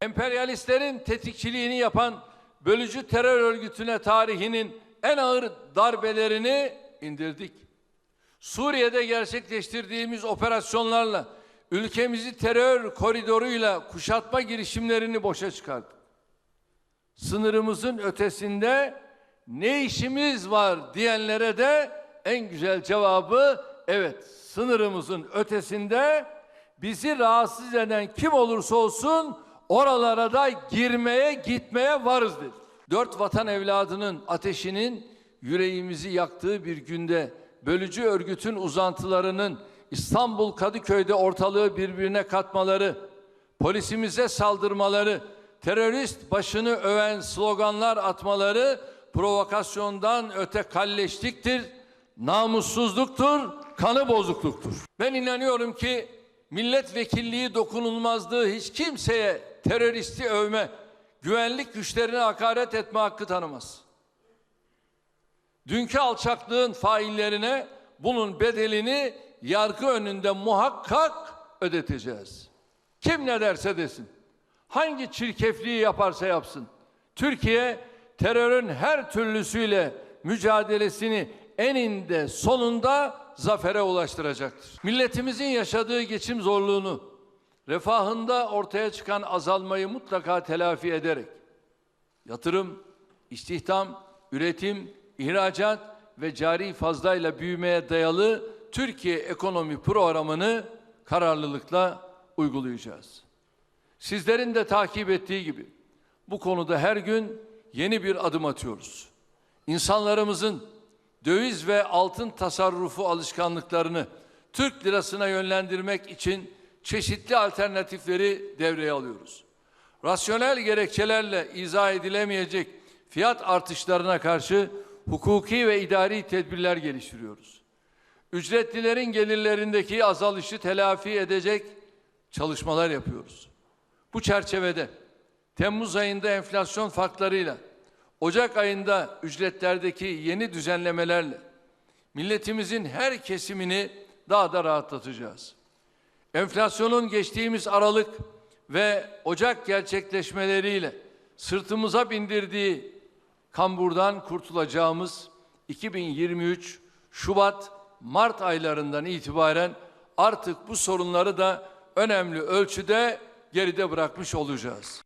Emperyalistlerin tetikçiliğini yapan bölücü terör örgütüne tarihinin en ağır darbelerini indirdik. Suriye'de gerçekleştirdiğimiz operasyonlarla ülkemizi terör koridoruyla kuşatma girişimlerini boşa çıkardık. Sınırımızın ötesinde ne işimiz var diyenlere de en güzel cevabı evet sınırımızın ötesinde bizi rahatsız eden kim olursa olsun oralara da girmeye gitmeye varız dedi. Dört vatan evladının ateşinin yüreğimizi yaktığı bir günde bölücü örgütün uzantılarının İstanbul Kadıköy'de ortalığı birbirine katmaları, polisimize saldırmaları, terörist başını öven sloganlar atmaları provokasyondan öte kalleşliktir, namussuzluktur, kanı bozukluktur. Ben inanıyorum ki milletvekilliği dokunulmazlığı hiç kimseye teröristi övme, güvenlik güçlerine hakaret etme hakkı tanımaz. Dünkü alçaklığın faillerine bunun bedelini yargı önünde muhakkak ödeteceğiz. Kim ne derse desin. Hangi çirkefliği yaparsa yapsın. Türkiye terörün her türlüsüyle mücadelesini eninde sonunda zafere ulaştıracaktır. Milletimizin yaşadığı geçim zorluğunu, refahında ortaya çıkan azalmayı mutlaka telafi ederek yatırım, istihdam, üretim, ihracat ve cari fazlayla büyümeye dayalı Türkiye ekonomi programını kararlılıkla uygulayacağız. Sizlerin de takip ettiği gibi bu konuda her gün yeni bir adım atıyoruz. İnsanlarımızın döviz ve altın tasarrufu alışkanlıklarını Türk lirasına yönlendirmek için çeşitli alternatifleri devreye alıyoruz. Rasyonel gerekçelerle izah edilemeyecek fiyat artışlarına karşı hukuki ve idari tedbirler geliştiriyoruz. Ücretlilerin gelirlerindeki azalışı telafi edecek çalışmalar yapıyoruz. Bu çerçevede Temmuz ayında enflasyon farklarıyla, Ocak ayında ücretlerdeki yeni düzenlemelerle milletimizin her kesimini daha da rahatlatacağız. Enflasyonun geçtiğimiz Aralık ve Ocak gerçekleşmeleriyle sırtımıza bindirdiği kamburdan kurtulacağımız 2023 Şubat Mart aylarından itibaren artık bu sorunları da önemli ölçüde geride bırakmış olacağız.